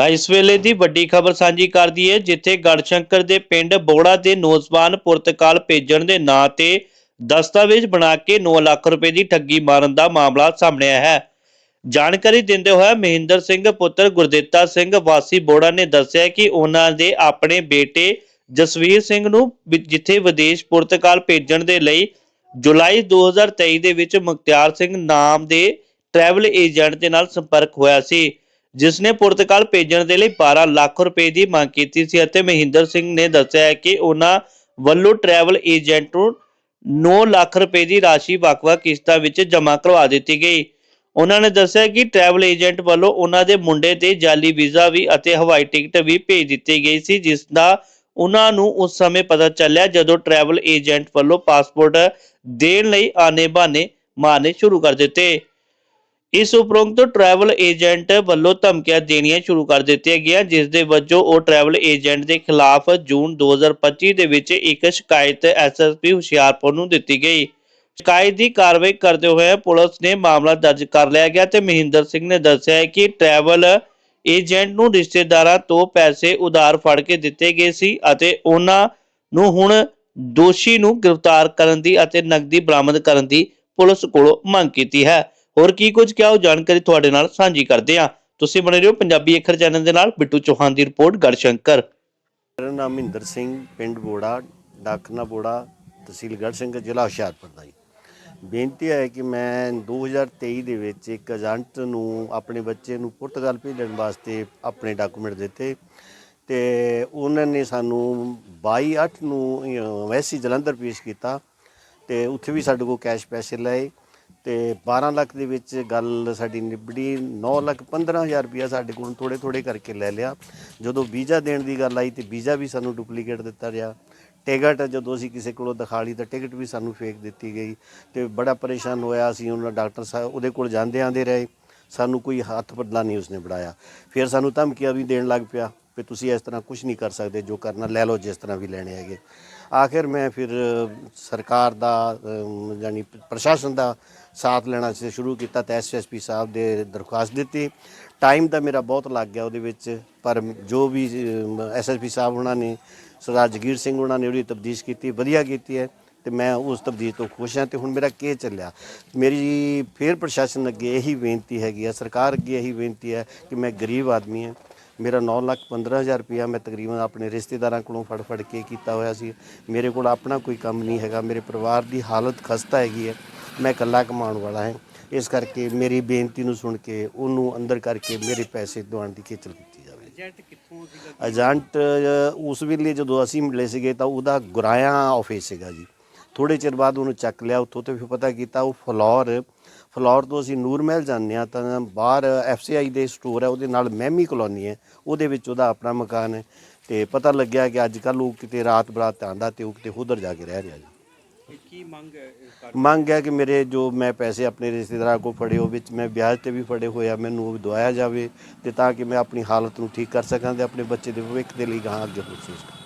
ਤਾਂ ਇਸ ਵੇਲੇ ਦੀ ਵੱਡੀ ਖਬਰ ਸਾਂਝੀ ਕਰਦੀ ਹੈ ਜਿੱਥੇ ਗੜਸ਼ੰਕਰ ਦੇ ਪਿੰਡ ਬੋੜਾ ਦੇ ਨੌਜਵਾਨ ਪੁਰਤਕਾਲ ਭੇਜਣ ਦੇ ਨਾਂ ਤੇ ਦਸਤਾਵੇਜ਼ ਬਣਾ ਕੇ 9 ਲੱਖ ਰੁਪਏ ਦੀ ਠੱਗੀ ਮਾਰਨ ਦਾ ਮਾਮਲਾ ਸਾਹਮਣੇ ਆਇਆ ਹੈ। ਜਾਣਕਾਰੀ ਦਿੰਦੇ ਹੋਏ ਮਹਿੰਦਰ ਸਿੰਘ ਪੁੱਤਰ ਗੁਰਦੇਤਾ ਸਿੰਘ ਵਾਸੀ ਬੋੜਾ ਨੇ ਦੱਸਿਆ ਕਿ ਉਹਨਾਂ ਦੇ ਆਪਣੇ ਬੇਟੇ ਜਸਵੀਰ ਸਿੰਘ ਨੂੰ ਜਿੱਥੇ ਵਿਦੇਸ਼ ਪੁਰਤਕਾਲ ਭੇਜਣ ਦੇ ਲਈ ਜੁਲਾਈ 2023 ਦੇ ਵਿੱਚ ਮੁਖਤਿਆਰ ਸਿੰਘ ਨਾਮ ਦੇ ਟਰੈਵਲ ਏਜੰਟ ਦੇ ਨਾਲ ਸੰਪਰਕ ਹੋਇਆ ਸੀ। ਜਿਸ ਨੇ ਪੁਰਤਗਾਲ ਭੇਜਣ ਦੇ ਲਈ 12 ਲੱਖ ਰੁਪਏ ਦੀ ਮੰਗ ਕੀਤੀ ਸੀ ਅਤੇ ਮਹਿੰਦਰ ਸਿੰਘ ਨੇ ਦੱਸਿਆ ਹੈ ਕਿ ਉਹਨਾਂ ਵੱਲੋਂ ਟਰੈਵਲ ਏਜੰਟ ਨੂੰ 9 ਲੱਖ ਰੁਪਏ ਦੀ ਰਾਸ਼ੀ ਵੱਖ-ਵੱਖ ਕਿਸ਼ਤਾਂ ਵਿੱਚ ਜਮ੍ਹਾਂ ਕਰਵਾ ਦਿੱਤੀ ਗਈ। ਉਹਨਾਂ ਨੇ ਦੱਸਿਆ ਕਿ ਟਰੈਵਲ ਏਜੰਟ ਵੱਲੋਂ ਉਹਨਾਂ ਦੇ ਮੁੰਡੇ ਤੇ ਜਾਲੀ ਵੀਜ਼ਾ ਵੀ ਅਤੇ ਹਵਾਈ ਟਿਕਟ ਵੀ ਭੇਜ ਦਿੱਤੀ ਗਈ ਸੀ, ਜਿਸ ਦਾ ਉਹਨਾਂ ਨੂੰ ਉਸ ਸਮੇਂ ਪਤਾ ਚੱਲਿਆ ਜਦੋਂ ਟਰੈਵਲ ਏਜੰਟ ਵੱਲੋਂ ਪਾਸਪੋਰਟ ਦੇਣ ਲਈ ਆਨੇ ਬਹਾਨੇ ਮਾਰਨੇ ਸ਼ੁਰੂ ਕਰ ਦਿੱਤੇ। ਇਸ ਉਪਰੰਤ ਟਰੈਵਲ ਏਜੰਟ ਵੱਲੋਂ ਧਮਕੀਆਂ ਦੇਣੀਆਂ ਸ਼ੁਰੂ ਕਰ ਦਿੱਤੀਆਂ ਗਈਆਂ, ਜਿਸ ਦੇ ਵਜੋਂ ਉਹ ਟਰੈਵਲ ਏਜੰਟ ਦੇ ਖਿਲਾਫ ਜੂਨ 2025 ਦੇ ਵਿੱਚ ਇੱਕ ਸ਼ਿਕਾਇਤ ਐਸਐਸਪੀ ਹੁਸ਼ਿਆਰਪੁਰ ਨੂੰ ਦਿੱਤੀ ਗਈ। ਸ਼ਿਕਾਇਤ ਦੀ ਕਾਰਵਾਈ ਕਰਦੇ ਹੋਏ ਪੁਲਿਸ ਨੇ ਮਾਮਲਾ ਦਰਜ ਕਰ ਲਿਆ ਗਿਆ ਤੇ ਮਹਿੰਦਰ ਸਿੰਘ ਨੇ ਦੱਸਿਆ ਕਿ ਟਰੈਵਲ ਏਜੰਟ ਨੂੰ ਰਿਸ਼ਤੇਦਾਰਾਂ ਤੋਂ ਪੈਸੇ ਉਧਾਰ ਫੜ ਕੇ ਦਿੱਤੇ ਗਏ ਸੀ ਅਤੇ ਉਹਨਾਂ ਨੂੰ ਹੁਣ ਦੋਸ਼ੀ ਨੂੰ ਗ੍ਰਿਫਤਾਰ ਕਰਨ ਦੀ ਅਤੇ ਨਕਦੀ ਬਰਾਮਦ ਕਰਨ ਦੀ ਪੁਲਿਸ ਕੋਲੋਂ ਮੰਗ ਕੀਤੀ ਹੈ। ਹੋਰ ਕੀ ਕੁਝ ਕਿਹਾ ਉਹ ਜਾਣਕਾਰੀ ਤੁਹਾਡੇ ਨਾਲ ਸਾਂਝੀ ਕਰਦੇ ਹਾਂ। ਤੁਸੀਂ ਬਣੇ ਰਹੋ ਪੰਜਾਬੀ ਅੱਖਰ ਚੈਨਲ ਦੇ ਨਾਲ ਬਿੱਟੂ ਚੌਹਾਨ ਦੀ ਰਿਪੋਰਟ ਗੜਸ਼ੰਕਰ। ਮੇਰਾ ਨਾਮ ਮਹਿੰਦਰ ਸਿੰਘ ਪਿੰਡ ਬੋੜਾ ਡਾਕਨਾ ਬੋੜਾ ਤਹਿਸੀਲ ਗੜ੍ਹਸ਼ੰਕਰ ਜ਼ਿਲ੍ਹਾ ਹੁਸ਼ਿਆਰਪੁਰ ਦਾ ਜੀ। ਬੇਨਤੀ ਹੈ ਕਿ ਮੈਂ 2023 ਦੇ ਵਿੱਚ ਇੱਕ ਏਜੰਟ ਨੂੰ ਆਪਣੇ ਬੱਚੇ ਨੂੰ ਪੁਰਤਗਾਲ ਭੇਜਣ ਵਾਸਤੇ ਆਪਣੇ ਡਾਕੂਮੈਂਟ ਦਿੱਤੇ ਤੇ ਉਹਨਾਂ ਨੇ ਸਾਨੂੰ 22/8 ਨੂੰ ਅਹ, ਵੈਸੀ ਜਲੰਧਰ ਪੇਸ਼ ਕੀਤਾ ਤੇ ਉੱਥੇ ਵੀ ਸਾਡੇ ਕੋਲ ਕੈਸ਼ ਪੈਸੇ ਲਏ। ਤੇ 12 ਲੱਖ ਦੇ ਵਿੱਚ ਗੱਲ ਸਾਡੀ ਨਿਬੜੀ 9 ਲੱਖ 15000 ਰੁਪਇਆ ਸਾਡੇ ਕੋਲੋਂ ਥੋੜੇ ਥੋੜੇ ਕਰਕੇ ਲੈ ਲਿਆ। ਜਦੋਂ ਵੀਜ਼ਾ ਦੇਣ ਦੀ ਗੱਲ ਆਈ ਤੇ ਵੀਜ਼ਾ ਵੀ ਸਾਨੂੰ ਡੁਪਲੀਕੇਟ ਦਿੱਤਾ ਗਿਆ ਟਿਕਟ ਜਦੋਂ ਅਸੀਂ ਕਿਸੇ ਕੋਲੋਂ ਦਿਖਾ ਲਈ ਤਾਂ ਟਿਕਟ ਵੀ ਸਾਨੂੰ ਫੇਕ ਦਿੱਤੀ ਗਈ ਤੇ ਬੜਾ ਪਰੇਸ਼ਾਨ ਹੋਇਆ ਅਸੀਂ ਉਹਨਾਂ ਡਾਕਟਰ ਸਾਹਿਬ ਉਹਦੇ ਕੋਲ ਜਾਂਦੇ ਆਂਦੇ ਰਹੇ। ਸਾਨੂੰ ਕੋਈ ਹੱਥ ਪੱਲਾ ਨਹੀਂ ਉਸਨੇ ਬੜਾਇਆ ਫਿਰ ਸਾਨੂੰ ਧਮਕੀਆਂ ਵੀ ਦੇਣ ਲੱਗ ਪਿਆ। ਵੀ ਤੁਸੀਂ ਇਸ ਤਰ੍ਹਾਂ ਕੁਝ ਨਹੀਂ ਕਰ ਸਕਦੇ, ਜੋ ਕਰਨਾ ਲੈ ਲਓ ਜਿਸ ਤਰ੍ਹਾਂ ਵੀ ਲੈਣੇ ਹੈਗੇ। ਆਖਿਰ ਮੈਂ ਫਿਰ ਸਰਕਾਰ ਦਾ ਯਾਨੀ ਪ੍ਰਸ਼ਾਸਨ ਦਾ ਸਾਥ ਲੈਣਾ ਸ਼ੁਰੂ ਕੀਤਾ ਤਾਂ ਐਸਐਸਪੀ ਸਾਹਿਬ ਦੇ ਦਰਖਾਸਤ ਦਿੱਤੀ। ਟਾਈਮ ਤਾਂ ਮੇਰਾ ਬਹੁਤ ਲੱਗ ਗਿਆ ਉਹਦੇ ਵਿੱਚ, ਪਰ ਜੋ ਵੀ ਐਸਐਸਪੀ ਸਾਹਿਬ ਉਹਨਾਂ ਨੇ, ਸਰਦਾਰ ਜਗੀਰ ਸਿੰਘ ਉਹਨਾਂ ਨੇ ਉਹਦੀ ਤਬਦੀਸ਼ ਕੀਤੀ, ਵਧੀਆ ਕੀਤੀ ਹੈ ਤੇ ਮੈਂ ਉਸ ਤਬਦੀਲ ਤੋਂ ਖੁਸ਼ ਹਾਂ ਤੇ ਹੁਣ ਮੇਰਾ ਕੀ ਚੱਲਿਆ। ਮੇਰੀ ਫੇਰ ਪ੍ਰਸ਼ਾਸਨ ਅੱਗੇ ਇਹੀ ਬੇਨਤੀ ਹੈਗੀ ਆ, ਸਰਕਾਰ ਅੱਗੇ ਇਹੀ ਬੇਨਤੀ ਹੈ ਕਿ ਮੈਂ ਗਰੀਬ ਆਦਮੀ ਹਾਂ ਮੇਰਾ 9 ਲੱਖ 15000 ਰੁਪਇਆ ਮੈਂ ਤਕਰੀਬਨ ਆਪਣੇ ਰਿਸ਼ਤੇਦਾਰਾਂ ਕੋਲੋਂ ਫੜ ਫੜ ਕੇ ਕੀਤਾ ਹੋਇਆ ਸੀ। ਮੇਰੇ ਕੋਲ ਆਪਣਾ ਕੋਈ ਕੰਮ ਨਹੀਂ ਹੈਗਾ। ਮੇਰੇ ਪਰਿਵਾਰ ਦੀ ਹਾਲਤ ਖਸਤਾ ਹੈਗੀ ਹੈ। ਮੈਂ ਇਕੱਲਾ ਕਮਾਉਣ ਵਾਲਾ ਹਾਂ। ਇਸ ਕਰਕੇ ਮੇਰੀ ਬੇਨਤੀ ਨੂੰ ਸੁਣ ਕੇ ਉਹਨੂੰ ਅੰਦਰ ਕਰਕੇ ਮੇਰੇ ਪੈਸੇ ਦਿਵਾਉਣ ਦੀ ਖੇਚਲ ਕੀਤੀ ਜਾਵੇ। ਏਜੰਟ ਕਿੱਥੋਂ ਸੀਗਾ? ਏਜੰਟ ਉਸ ਵੇਲੇ ਜਦੋਂ ਅਸੀਂ ਮਿਲੇ ਸੀਗੇ ਤਾਂ ਉਹਦਾ ਗੁਰਾਇਆ ਆਫਿਸ ਸੀਗਾ ਜੀ। ਥੋੜੇ ਚਿਰ ਬਾਅਦ ਉਹਨੂੰ ਚੱਕ ਲਿਆ ਉੱਥੋਂ ਤੇ ਫਿਰ ਪਤਾ ਕੀਤਾ ਉਹ ਫਲੋਰ ਫਲੋਰ ਤੋਂ ਅਸੀਂ ਨੂਰ ਮਹਿਲ ਜਾਂਦੇ ਹਾਂ ਤਾਂ ਬਾਹਰ ਐਫਸੀਆਈ ਦੇ ਸਟੋਰ ਹੈ ਉਹਦੇ ਨਾਲ ਮਹਿਮੀ ਕਲੋਨੀ ਹੈ ਉਹਦੇ ਵਿੱਚ ਉਹਦਾ ਆਪਣਾ ਮਕਾਨ ਹੈ ਤੇ ਪਤਾ ਲੱਗਿਆ ਕਿ ਅੱਜ ਕੱਲ ਉਹ ਕਿਤੇ ਰਾਤ ਬਰਾਤ ਆਂਦਾ ਤੇ ਉਹ ਕਿਤੇ ਉਧਰ ਜਾ ਕੇ ਰਹਿ ਰਿਹਾ ਜੀ। ਕੀ ਮੰਗ ਹੈ ਮੰਗ ਹੈ ਕਿ ਮੇਰੇ ਜੋ ਮੈਂ ਪੈਸੇ ਆਪਣੇ ਰਿਸ਼ਤੇਦਾਰਾਂ ਕੋਲ ਫੜੇ ਉਹ ਵਿੱਚ ਮੈਂ ਵਿਆਜ ਤੇ ਵੀ ਫੜੇ ਹੋਇਆ ਮੈਨੂੰ ਉਹ ਦਵਾਇਆ ਜਾਵੇ ਤੇ ਤਾਂ ਕਿ ਮੈਂ ਆਪਣੀ ਹਾਲਤ ਨੂੰ ਠੀਕ ਕਰ ਸਕਾਂ ਤੇ ਆਪਣੇ ਬੱਚੇ ਦੇ ਭਵਿੱਖ ਦੇ ਲਈ ਗਾਂ ਅੱਗੇ ਹੋ ਸਕਾਂ।